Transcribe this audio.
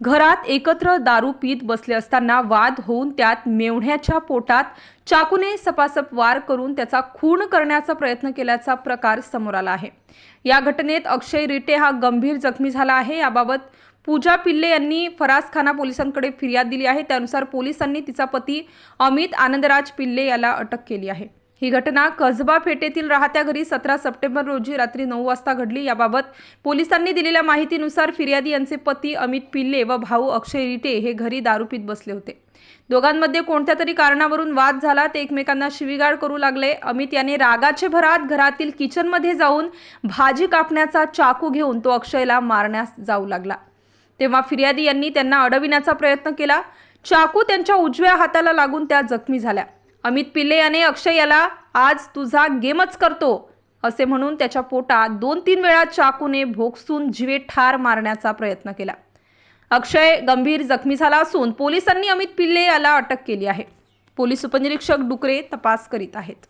घरात एकत्र दारू पीत बसले असताना वाद होऊन त्यात मेवण्याच्या पोटात चाकूने सपासप वार करून त्याचा खून करण्याचा प्रयत्न केल्याचा प्रकार समोर आला आहे. या घटनेत अक्षय रिटे हा गंभीर जखमी झाला आहे. याबाबत पूजा पिल्ले यांनी फरासखाना पोलिसांकडे फिर्याद दिली आहे. त्यानुसार पोलिसांनी तिचा पती अमित आनंदराज पिल्ले याला अटक केली आहे. ही घटना कसबा फेटेतील राहत्या घरी सतरा सप्टेंबर रोजी रात्री नऊ वाजता घडली. याबाबत पोलिसांनी दिलेल्या माहितीनुसार फिर्यादी यांचे पती अमित पिल्ले व भाऊ अक्षय रिटे हे घरी दारू पीत बसले होते. दोघांमध्ये कोणत्या तरी कारणावरून वाद झाला ते एकमेकांना शिवीगाळ करू लागले. अमित याने रागाचे भरात घरातील किचनमध्ये जाऊन भाजी कापण्याचा चाकू घेऊन तो अक्षयला मारण्यास जाऊ लागला. तेव्हा फिर्यादी यांनी त्यांना अडविण्याचा प्रयत्न केला. चाकू त्यांच्या उजव्या हाताला लागून त्या जखमी झाल्या. अमित पिल्ले याने अक्षय याला आज तुझा गेमच करतो असे म्हणून त्याच्या पोटात दोन तीन वेळा चाकूने भोगसून जीवे ठार मारण्याचा प्रयत्न केला. अक्षय गंभीर जखमी झाला असून पोलिसांनी अमित पिल्ले याला अटक केली आहे. पोलीस उपनिरीक्षक डुकरे तपास करीत आहेत.